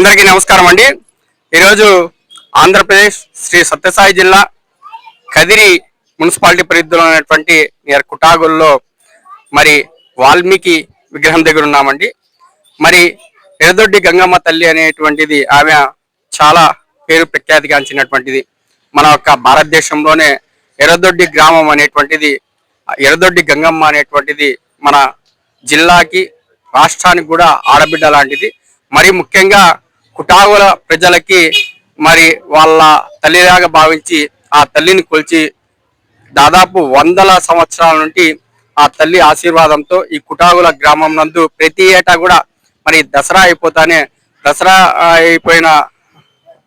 అందరికీ నమస్కారం అండి. ఈరోజు ఆంధ్రప్రదేశ్ శ్రీ సత్యసాయి జిల్లా కదిరి మున్సిపాలిటీ పరిధిలో ఉన్నటువంటి నియర్ కుటాగుల్లో మరి వాల్మీకి విగ్రహం దగ్గర ఉన్నామండి. మరి ఎరదొడ్డి గంగమ్మ తల్లి అనేటువంటిది ఆమె చాలా పేరు ప్రఖ్యాతిగాంచినటువంటిది. మన యొక్క భారతదేశంలోనే ఎర్రదొడ్డి గ్రామం అనేటువంటిది ఎరదొడ్డి గంగమ్మ అనేటువంటిది మన జిల్లాకి రాష్ట్రానికి కూడా ఆడబిడ్డ లాంటిది. మరి ముఖ్యంగా కుటాగుల ప్రజలకి మరి వాళ్ళ తల్లిలాగా భావించి ఆ తల్లిని కొలిచి దాదాపు వందల సంవత్సరాల నుండి ఆ తల్లి ఆశీర్వాదంతో ఈ కుటాగుల గ్రామం నందు ప్రతి ఏటా కూడా మరి దసరా అయిపోతానే దసరా అయిపోయిన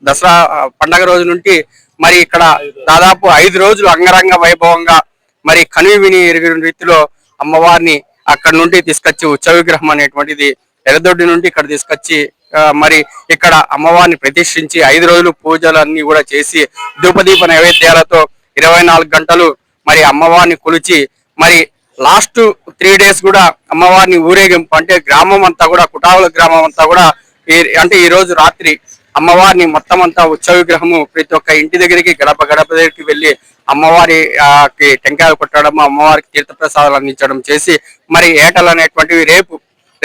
దసరా పండగ రోజు నుండి మరి ఇక్కడ దాదాపు ఐదు రోజులు అంగరంగ వైభవంగా మరి కనువి విని ఎరిగిన రీతిలో అమ్మవారిని అక్కడ నుండి తీసుకొచ్చి ఉత్సవ విగ్రహం అనేటువంటిది ఎర్రదొడ్డి నుండి ఇక్కడ తీసుకొచ్చి మరి ఇక్కడ అమ్మవారిని ప్రతిష్ఠించి ఐదు రోజులు పూజలన్నీ కూడా చేసి ధూపదీప నైవేద్యాలతో ఇరవై నాలుగు గంటలు మరి అమ్మవారిని కొలిచి మరి లాస్ట్ త్రీ డేస్ కూడా అమ్మవారిని ఊరేగింపు అంటే గ్రామం అంతా కూడా కుటావుల గ్రామం అంతా కూడా ఈ- అంటే ఈ రోజు రాత్రి అమ్మవారిని మొత్తం అంతా ఉత్సవ విగ్రహము ప్రతి ఒక్క ఇంటి దగ్గరికి గడప గడప దగ్గరికి వెళ్ళి అమ్మవారి టెంకాయలు కొట్టడం అమ్మవారికి తీర్థప్రసాదాలు అందించడం చేసి మరి ఏటలు అనేటువంటివి రేపు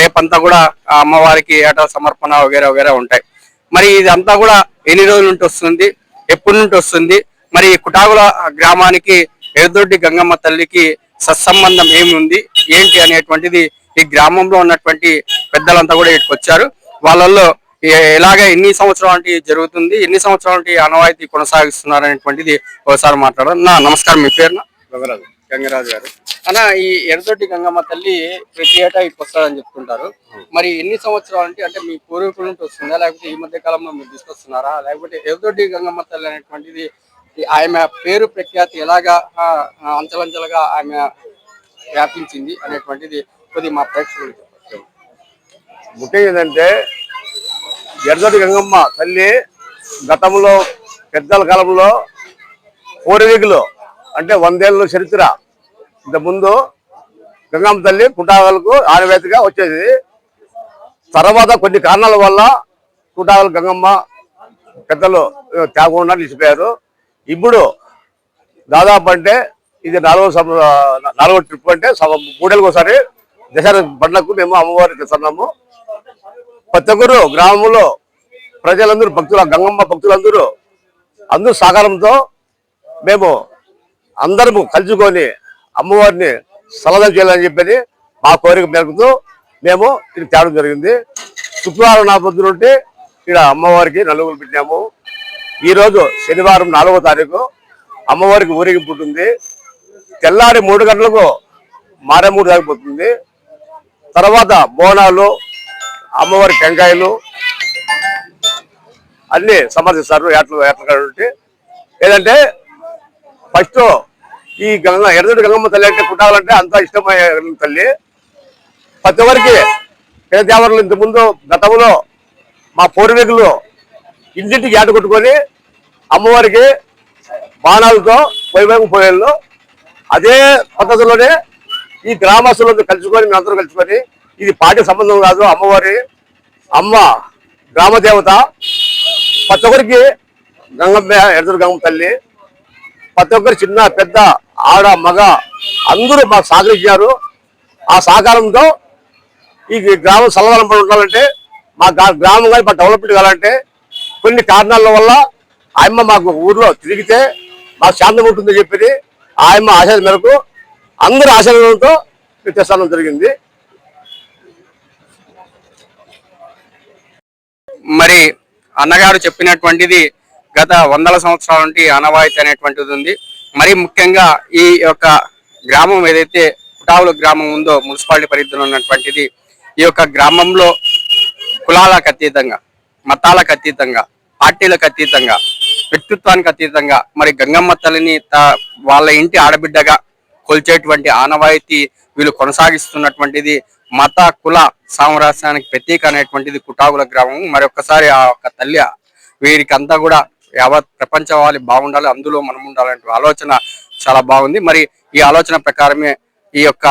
రేపంతా కూడా ఆ అమ్మవారికి ఏటా సమర్పణ వగేరా వగేరా ఉంటాయి. మరి ఇదంతా కూడా ఎన్ని రోజుల నుండి వస్తుంది? ఎప్పటి నుండి వస్తుంది? మరి కుటాగుల గ్రామానికి ఎర్రదొడ్డి గంగమ్మ తల్లికి సత్సంబంధం ఏమి ఉంది ఏంటి అనేటువంటిది ఈ గ్రామంలో ఉన్నటువంటి పెద్దలంతా కూడా ఇక్కడికి వచ్చారు. వాళ్ళల్లో ఎలాగ ఎన్ని సంవత్సరాల నుండి జరుగుతుంది? ఎన్ని సంవత్సరాల నుండి ఆనవాయితీ కొనసాగిస్తున్నారు అనేటువంటిది ఒకసారి మాట్లాడడం నా నమస్కారం మీ పేరున గంగరాజు. గంగరాజు గారు. అన్న ఈ ఎడతోటి గంగమ్మ తల్లి ప్రతి ఏటా ఇటు వస్తారని చెప్తుంటారు. మరి ఎన్ని సంవత్సరాలు అంటే అంటే మీ పూర్వీకుల నుండి వస్తుందా? లేకపోతే ఈ మధ్య కాలంలో మీరు తీసుకొస్తున్నారా? లేకపోతే ఎడతోటి గంగమ్మ తల్లి అనేటువంటిది ఆమె పేరు ప్రఖ్యాతి ఎలాగా అంచలంచలుగా అంచెలంచెలుగా ఆమె వ్యాపించింది అనేటువంటిది కొద్ది మా ప్రేక్షకులు ముఖ్యం ఏంటంటే ఎడతోటి గంగమ్మ తల్లి గతంలో పెద్దల కాలంలో పూర్వీకులు అంటే వందేళ్ళు చరిత్ర. ఇంతకుముందు గంగమ్మ తల్లి కుటాగలకు ఆనవేతిగా వచ్చేది. తర్వాత కొన్ని కారణాల వల్ల కుటాగల గంగమ్మ పెద్దలు తేకుండా నిలిచిపోయారు ఇప్పుడు దాదాపు అంటే ఇది నాలుగో సం- నాలుగో ట్రిప్ అంటే సగం మూడేళ్ళకి ఒకసారి దసరా పండ్లకు మేము అమ్మవారికి ఇస్తున్నాము ప్రతి ఒక్కరు గ్రామంలో ప్రజలందరూ భక్తులు గంగమ్మ భక్తులందరూ అందరూ సహకారంతో మేము అందరము కలుసుకొని అమ్మవారిని సలహా చేయాలని చెప్పని మా కోరిక మేరకు మేము ఇది తేవడం జరిగింది. శుక్రవారం నా పొద్దున నుండి ఇక్కడ అమ్మవారికి నలుగురు పెట్టాము ఈరోజు శనివారం నాలుగో తారీఖు అమ్మవారికి ఊరేగింపు ఉంటుంది. తెల్లారి మూడు గంటలకు మారేమూడు దాగిపోతుంది తర్వాత బోనాలు అమ్మవారి టెంకాయలు అన్నీ సమర్థిస్తారు ఏట్లు ఏట్ల ఉంటే ఏదంటే ఫస్ట్ ఈ గంగ ఎర్రదొడ్డి గంగమ్మ తల్లి అంటే పుట్టాలంటే అంత ఇష్టమైన తల్లి. ప్రతి ఒక్కరికి ఇంతకుముందు గతంలో మా పూర్వీకులు ఇంటింటికి ఏట కొట్టుకొని అమ్మవారికి బాణాలతో పోయిపోయి పోయేళ్ళు అదే పద్ధతిలోనే ఈ గ్రామస్తులతో కలుసుకొని మేమందరూ కలుసుకొని ఇది పార్టీ సంబంధం కాదు అమ్మవారి అమ్మ గ్రామదేవత. ప్రతి ఒక్కరికి గంగమ్మ ఎదురు గంగమ్మ తల్లి ప్రతి ఒక్కరు చిన్న పెద్ద ఆడ మగ అందరూ మాకు సహకరించారు. ఆ సహకారంతో ఈ గ్రామం సలహాలు పడి ఉండాలంటే మా గ్రామం కానీ మా డెవలప్మెంట్ కావాలంటే కొన్ని కారణాల వల్ల ఆయమ్మ మాకు ఊర్లో తిరిగితే మాకు శాంతం ఉంటుందని చెప్పి ఆయమ్మ ఆశయం మేరకు అందరి ఆశయంతో తెస్తానం జరిగింది. మరి అన్నగారు చెప్పినటువంటిది గత వందల సంవత్సరాల నుండి ఆనవాయితీ అనేటువంటిది ఉంది. మరి ముఖ్యంగా ఈ యొక్క గ్రామం ఏదైతే కుటావుల గ్రామం ఉందో మున్సిపాలిటీ పరిధిలో ఉన్నటువంటిది ఈ యొక్క గ్రామంలో కులాలకు అతీతంగా మతాలకు అతీతంగా పార్టీలకు అతీతంగా వ్యక్తిత్వానికి అతీతంగా మరి గంగమ్మ తల్లిని త- వాళ్ళ ఇంటి ఆడబిడ్డగా కొల్చేటువంటి ఆనవాయితీ వీళ్ళు కొనసాగిస్తున్నటువంటిది మత కుల సామరాస్యానికి ప్రతీక అనేటువంటిది కుటాగుల గ్రామం. మరి ఒక్కసారి ఆ యొక్క తల్లి వీరికి అంతా కూడా యావత్ వాళ్ళు బాగుండాలి అందులో మనం ఉండాలంటే ఆలోచన చాలా బాగుంది. మరి ఈ ఆలోచన ప్రకారమే ఈ యొక్క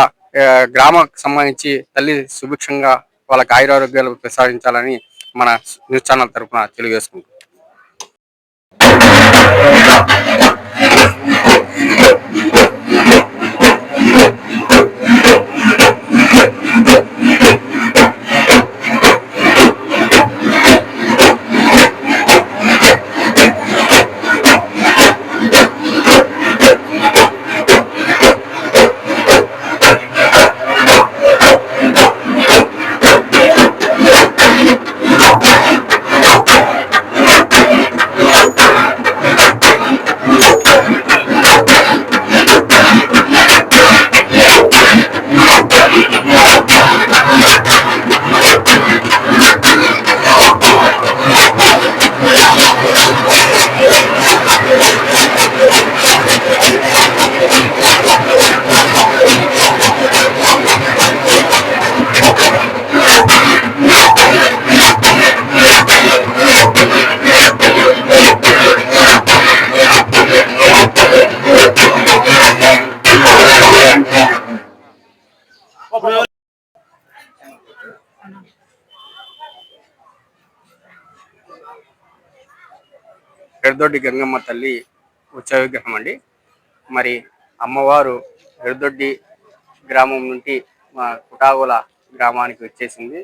గ్రామకు సంబంధించి తల్లి సుభిక్షంగా వాళ్ళకి ఆయురారోగ్యాలు ప్రసాదించాలని మన న్యూస్ ఛానల్ తరఫున తెలియజేసుకుంటాం ఎర్దొడ్డి గంగమ్మ తల్లి ఉత్సవ విగ్రహం అండి. మరి అమ్మవారు ఎర్దొడ్డి గ్రామం నుండి మా కుటాగుల గ్రామానికి వచ్చేసింది.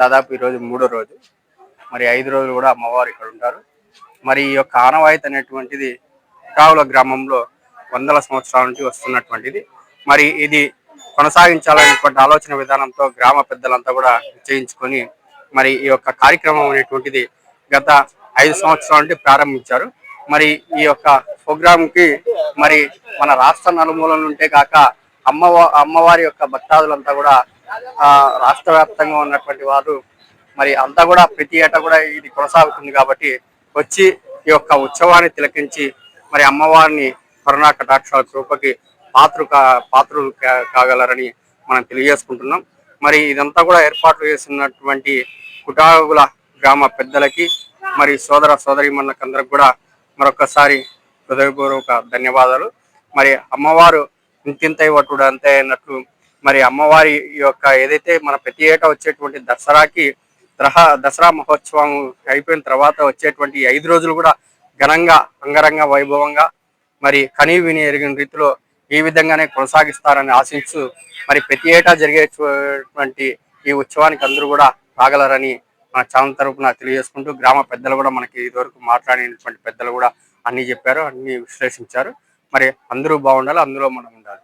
దాదాపు ఈరోజు మూడో రోజు. మరి ఐదు రోజులు కూడా అమ్మవారు ఇక్కడ ఉంటారు. మరి ఈ యొక్క ఆనవాయిత అనేటువంటిది కుటాగుల గ్రామంలో వందల సంవత్సరాల నుంచి వస్తున్నటువంటిది. మరి ఇది కొనసాగించాలనేటువంటి ఆలోచన విధానంతో గ్రామ పెద్దలంతా కూడా నిశ్చయించుకొని మరి ఈ యొక్క కార్యక్రమం అనేటువంటిది గత ఐదు సంవత్సరాల నుండి ప్రారంభించారు. మరి ఈ యొక్క ప్రోగ్రామ్కి మరి మన రాష్ట్ర నలుమూలల నుండే కాక అమ్మవ అమ్మవారి యొక్క భక్తాదులంతా కూడా ఆ రాష్ట్ర వ్యాప్తంగా ఉన్నటువంటి వారు మరి అంతా కూడా ప్రతి ఏటా కూడా ఇది కొనసాగుతుంది కాబట్టి వచ్చి ఈ యొక్క ఉత్సవాన్ని తిలకించి మరి అమ్మవారిని కరుణా కటాక్షాల కృపకి పాత్ర పాత్రులు కాగలరని మనం తెలియజేసుకుంటున్నాం. మరి ఇదంతా కూడా ఏర్పాట్లు చేసినటువంటి కుటాగుల గ్రామ పెద్దలకి మరి సోదర సోదరిమణులకు అందరికి కూడా మరొకసారి హృదయపూర్వక ధన్యవాదాలు. మరి అమ్మవారు ఇంతింతై వటుడు అంతే అన్నట్లు మరి అమ్మవారి యొక్క ఏదైతే మన ప్రతి ఏటా వచ్చేటువంటి దసరాకి దసరా దసరా మహోత్సవం అయిపోయిన తర్వాత వచ్చేటువంటి ఐదు రోజులు కూడా ఘనంగా అంగరంగ వైభవంగా మరి కనీ విని ఎరిగిన రీతిలో ఈ విధంగానే కొనసాగిస్తారని ఆశించు మరి ప్రతి ఏటా జరిగేటువంటి ఈ ఉత్సవానికి అందరూ కూడా రాగలరని మన ఛానల్ తరఫున తెలియజేసుకుంటూ గ్రామ పెద్దలు కూడా మనకి ఇదివరకు మాట్లాడినటువంటి పెద్దలు కూడా అన్ని చెప్పారు అన్ని విశ్లేషించారు. మరి అందరూ బాగుండాలి అందులో మనం ఉండాలి.